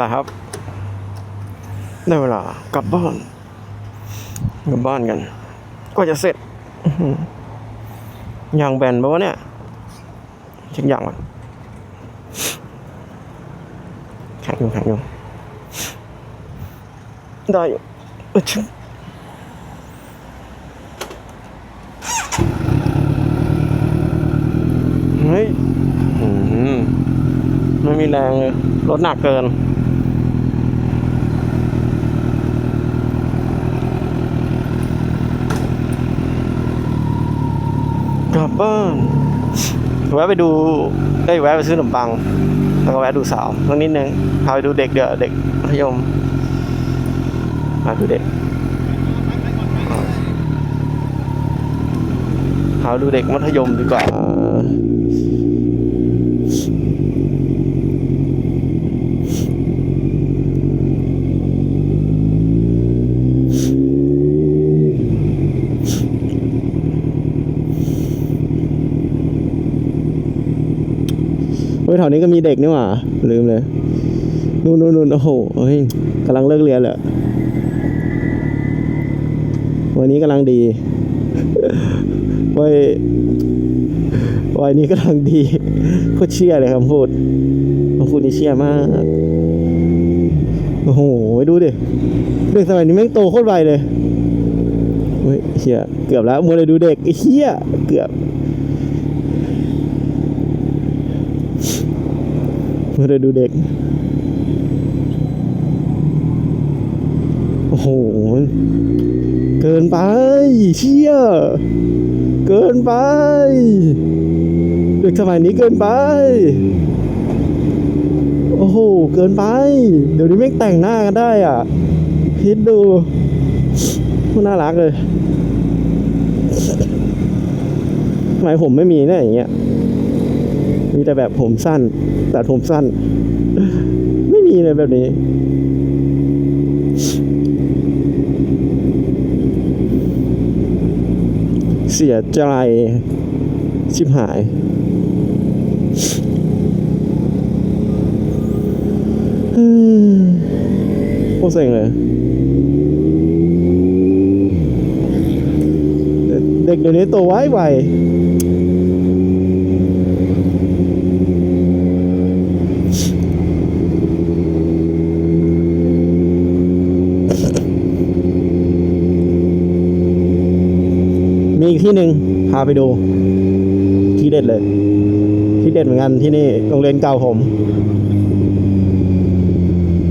นะครับได้เวลากลับบ้านกลับบ้านกัน ก็จะเสร็จอื้อหือยางแบนปะวะเนี่ยเช็คยางก่อนแข็งอยู่แข็งอยู่ได้อยู่เฮ้ยไม่มีแรงเลยรถหนักเกิน กลับบ้านแวะไปดูเอ้ยแวะไปซื้อขนมปัง แล้วก็แวะดูสาวสักนิดนึงพาไปดูเด็กเดี๋ยวเด็กมัธยมพาดูเด็กพาดูเด็กมัธยมดีกว่า วนี้ก็มีเด็กนี่หว่า ลืมเลย นู่นนู่นนู่นโอ้โหเฮ้ยกำลังเลิกเรียนเลยวันนี้กำลังดีวัยวัยนี้กำลังดีโคตรเชี่ยเลยคำพูดคำพูดนี่เชี่ยมาก โอ้โห ดูดิ เด็กสมัยนี้แม่งโตโคตรไวเลยเฮ้ยเชี่ยเกือบแล้วมัวเลยดูเด็กไอ้เชี่ยเกือบ ไม่ได้ดูเด็ก โอ้โห เกินไป เชี่ย เกินไป เด็กสมัยนี้เกินไป โอ้โห เกินไป เดี๋ยวนี้ไม่งแต่งหน้ากันได้อะคิดดูมันน่ารักเลยทำไมผมไม่มีเนี่ยอย่างเงี้ย มีแต่แบบผมสั้นตัดผมสั้น ไม่มีเลยแบบนี้ เสียใจชิบหายโคตรเซ็งเลยเด็กเดี๋ยวนี้โตไวไว หนึ่งพาไปดู ที่เด็ดเลย ที่เด็ดเหมือนกันที่นี่โรงเรียนเก่าผม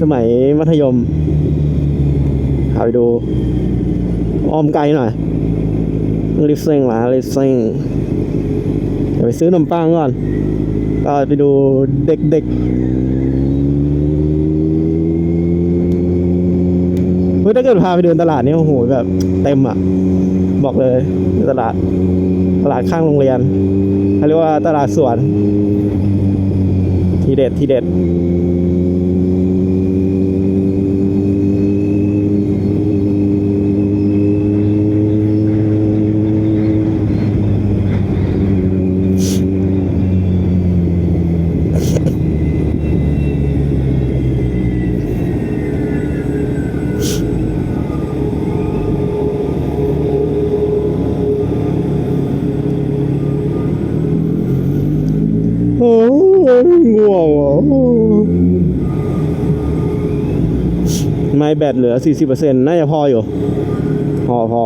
สมัยมัธยมพาไปดูอ้อมไกลหน่อยรีบเซ็งมารีบเซ็งเดี๋ยวไปซื้อนมปังก่อน ก็ไปดูเด็กๆ ฮ้ยถ้าเกิดพาไปเดินตลาดนี่โอ้โหแบบเต็มอะ บอกเลยตลาดตลาดข้างโรงเรียนเขาเรียกว่าตลาดสวน ทีเด็ดทีเด็ด โอ้ยง่วงอะไม่ แบตเหลือ 40%น่าจะพออยู่ พอพอ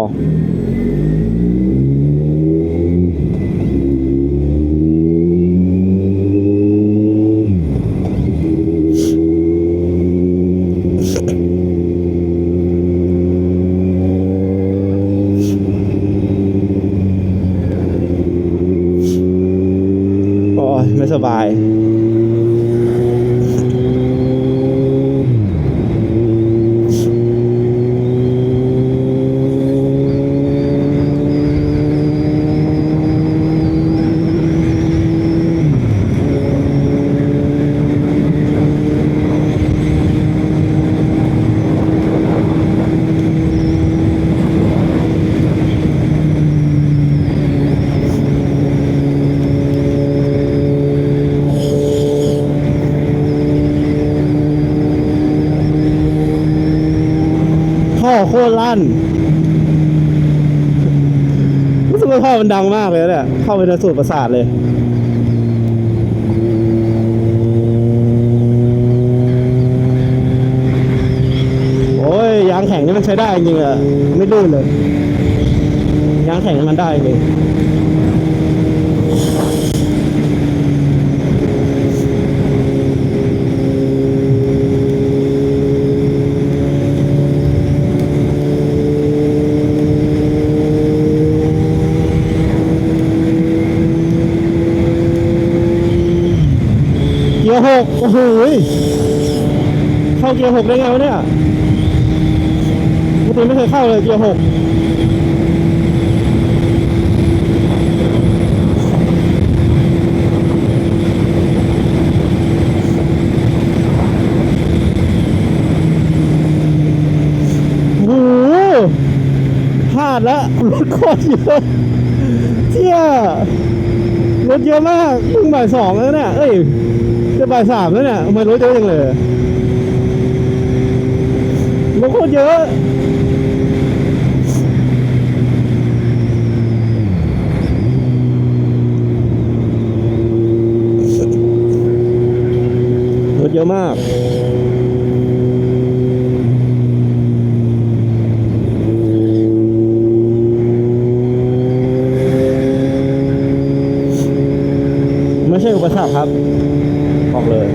โอ้ยไม่สบาย โตร ลั่นรู้สึกว่าท่อมันดังมากเลยเนี่ยเข้าไปในสูตรประสาทเลยโอ้ยยางแข็งนี่มันใช้ได้จริงอะไม่ดื้อเลยยางแข็งนี่มันได้เลย ยร์หกโอ้โหเข้าเกียร์หกได้ไงวะเนี่ยปกติไม่เคยเข้าเลยเกียร์หกโหพลาดแล้วรถโคตรเยอะเที่ยรถเยอะมากเพิ่งบ่ายสองแล้วเนี่ยเอ้ย บ่ายสามแล้วเนี่ยทำไมรถเยอะจังเลยรถโคตรเยอะรถเยอะมากไม่ใช่อุปสรรคครับ บอกเลย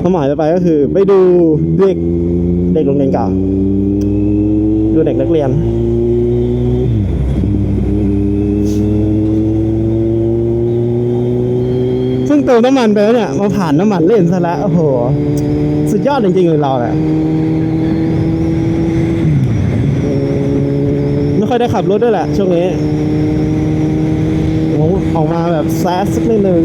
ความหมายจะไปก็ คือไปดูเด็กเด็กโรงเรียนเก่า ดูเด็กนักเรียน ซึ่งเติมน้ำมันไปแล้วเนี่ย มาผ่านน้ำมันเล่นซะแล้ว โอ้โห สุดยอดจริงๆเลยเราเนี่ยไม่ค่อยได้ขับรถด้วยแหละช่วงนี้ออกมาแบบแซสสักนิดนึง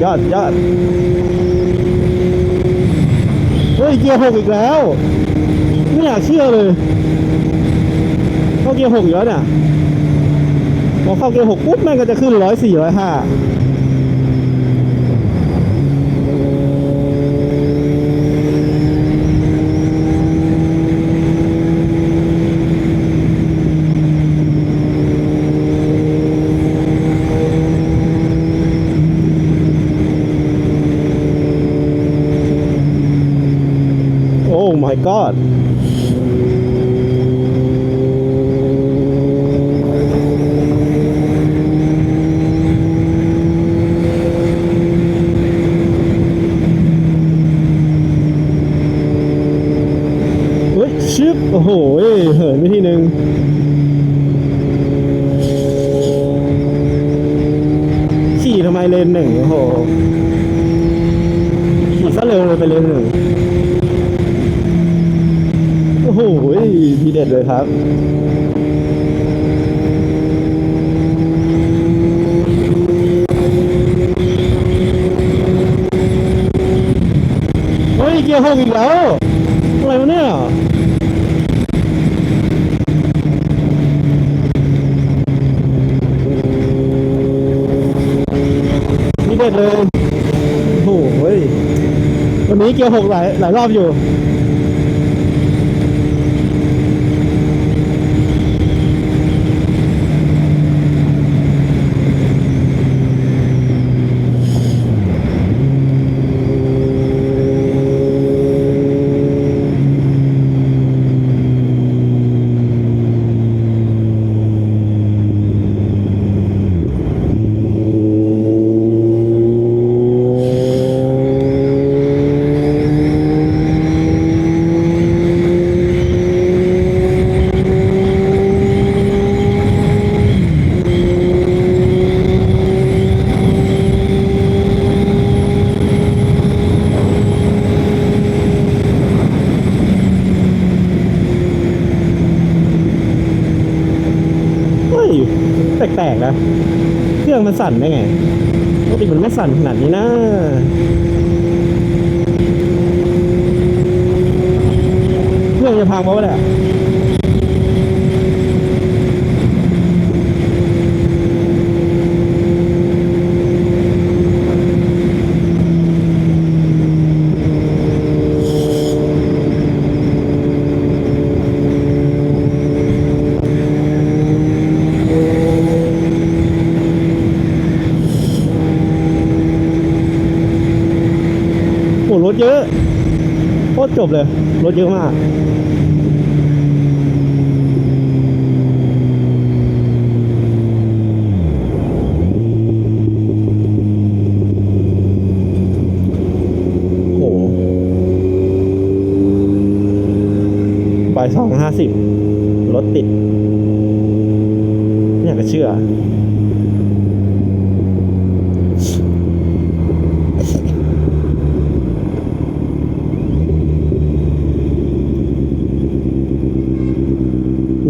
ย อดยอดเฮ้ยเกียร์หกอีกแล้ว ไม่อยากเชื่อเลยเข้าเกียร์หกเยอะเนี่ยพอเข้าเกียร์หกปุ๊บแม่งก็จะขึ้นร้อยสี่ร้อยห้าโอ้ my god เฮ้ยชิปโอ้โหเหินไปทีหนึ่งขี่ทำไมเลนหนึ่งโอ้โหขี่ซะเร็วเลยไปเลนหนึ่งโอ้โหทีเด็ดเลย ครับเฮ้ยเกียร์หกอีกแล้ว อะไรวะเนี่ยนี่เด็ดเลยโอ้โหเฮ้ยวันนี้เกียร์หกหลายหลายรอบอยู่ สั่นได้ไงปกติมันไม่สั่นขนาดนี้นะ เครื่องจะพังเพราะว่าแหละ โหรถ เยอะโคตรจบเลย รถเยอะมากโหบ่ายสองห้าสิบรถติดไม่อยากจะเชื่อ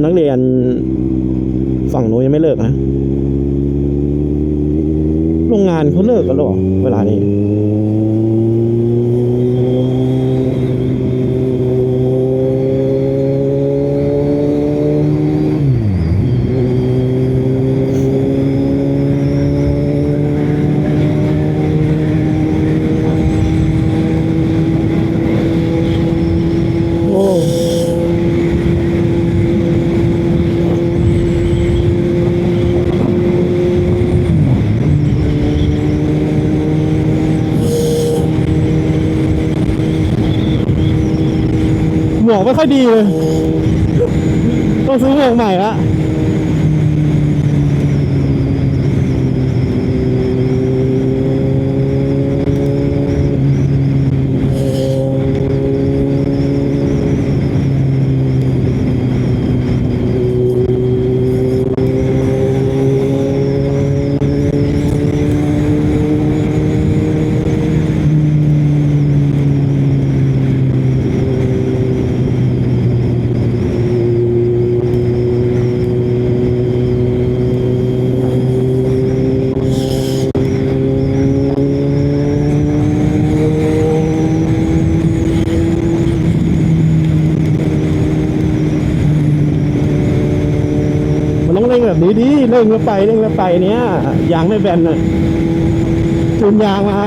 นักเรียนฝั่งโน้นยังไม่เลิกนะ โรงงานเขาเลิกกันหรอ เวลานี้ โอ้ หมวก ไม่ค่อยดีเลย ต้องซื้อหมวกใหม่ละ เร่งแล้วไปเร่งแล้วไปเนี้ยยางไม่แบนเลยจูนยางมา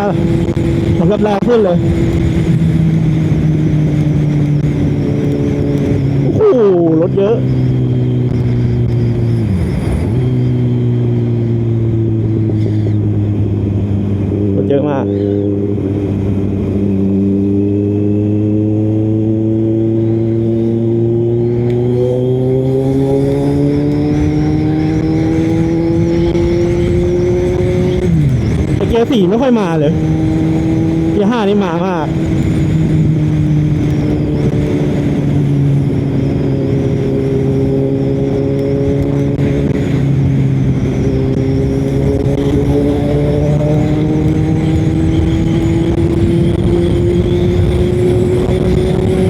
สำหรับแรงขึ้นเลยโอ้โหรถเยอะ รถเยอะมาก แต่เกียร์สี่ ไม่ค่อยมาเลย เกียร์ห้านี่มามาก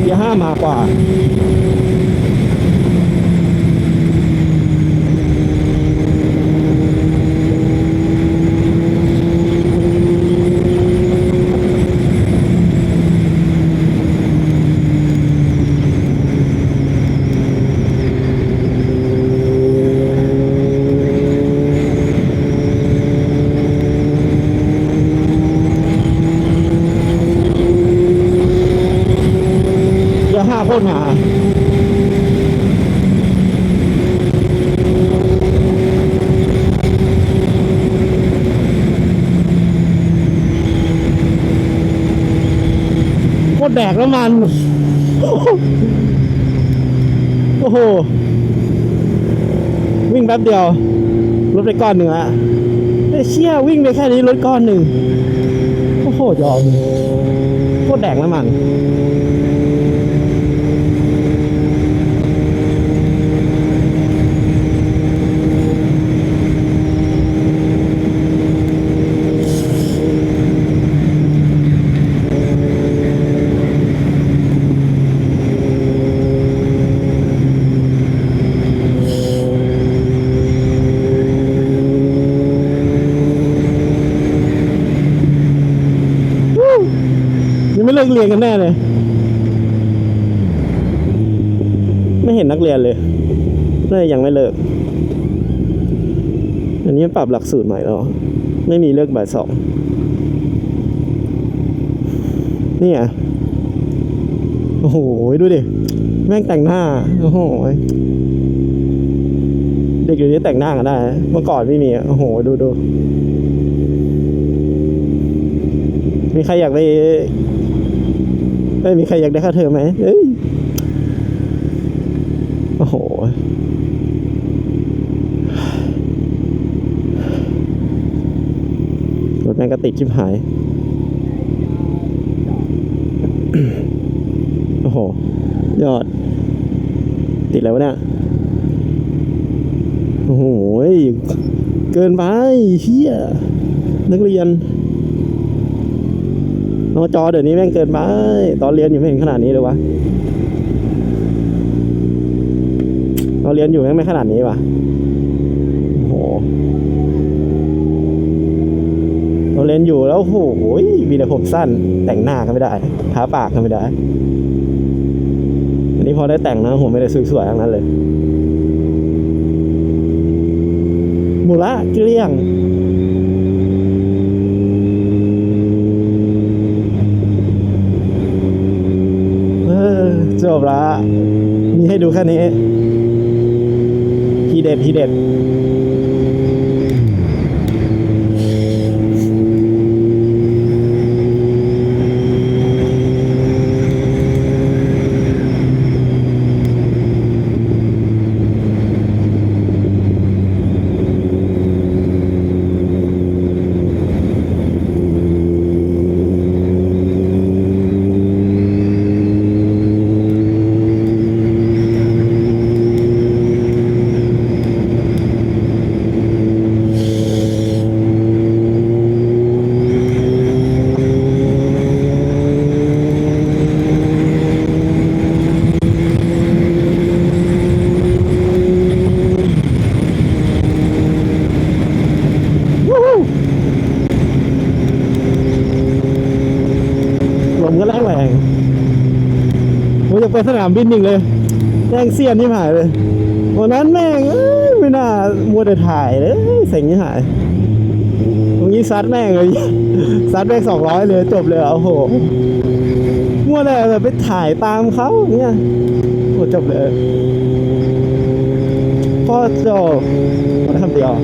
เกียร์ห้ามากว่า เกียร์ห้าโคตรหนา น้ำมัน โอ้โห วิ่งแป๊บเดียวรถไปก้อนหนึ่งอะไอ้เชี่ยวิ่งไปแค่นี้รถก้อนหนึ่ง โอ้โหยอมโคตรแดกน้ำมันักเรียนกันแน่เลย ไม่เห็นนักเรียนเลยน่าจะยังไม่เลิก อันนี้ปรับหลักสูตรใหม่แล้วไม่มีเลิกบ่ายสองนี่อะโอ้โห ดูดิ แม่งแต่งหน้า โอ้โห เด็กอยู่นี้แต่งหน้ากันได้ เมื่อก่อนไม่มี โอ้โห ดูดูมีใครอยากไป ไม่มีใครอยากได้ค่าเทอมไหมเอ้ยโอ้โหรถแม่งก็ติดชิบหาย โอ้โห ยอด ติดอะไรวะเนี่ย โอ้โห เกินไปเฮียนักเรียน นอจอเดี๋ยวนี้แม่งเกินไปตอนเรียนอยู่ไม่เห็นขนาดนี้เลยวะตอนเรียนอยู่แม่งไม่ขนาดนี้วะโอ้โหตอนเรียนอยู่แล้วโอ้โหมีแต่ผมสั้น แต่งหน้าก็ไม่ได้ทาปากก็ไม่ได้อันนี้พอได้แต่งนะผมไม่ได้สวยๆทั้งนั้นเลยหมูละเกลี้ยง เอ อจบละมีให้ดูแค่นี้ ทีเด็ดทีเด็ด ไปสนามบินอีกเลยแม่งเสียนที่หายเลยวันนั้นแม่งไม่น่ามัวแต่ถ่ายเลยเสียงที่หายตรงนี้ซัดแม่งเลยซัดแม่งสองร้อยเลยจบเลยอะโอ้โหมัวแต่แบบไปถ่ายตามเขาเนี่ยโอ้จบเลยพ่อจบมาทำเดียว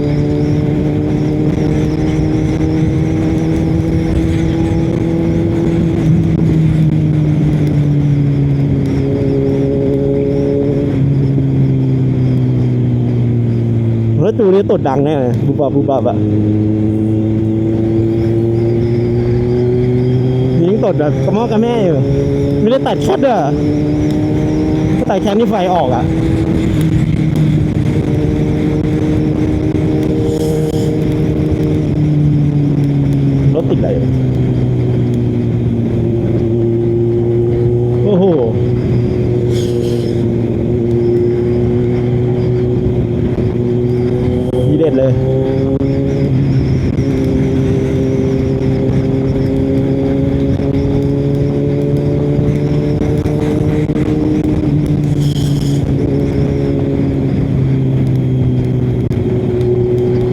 ดูนี้ตดดังแน่เลยบูบาบูบาบอะยิงตดแบบกระมอกกระแม่อยู่ ไม่ได้ตัดแคทอะถ้าตัดแคทนี่ไฟออกอะรถติดอะไรอยู่โอ้โห ทีเด็ดเลย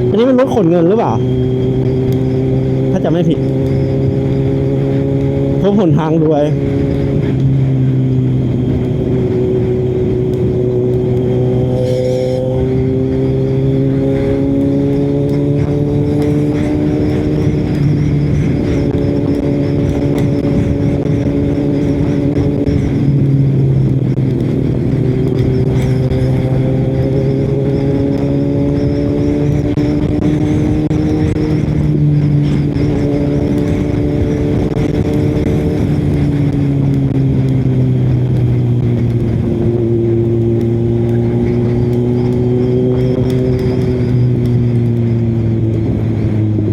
อันนี้มันรถขนเงินหรือเปล่า ถ้า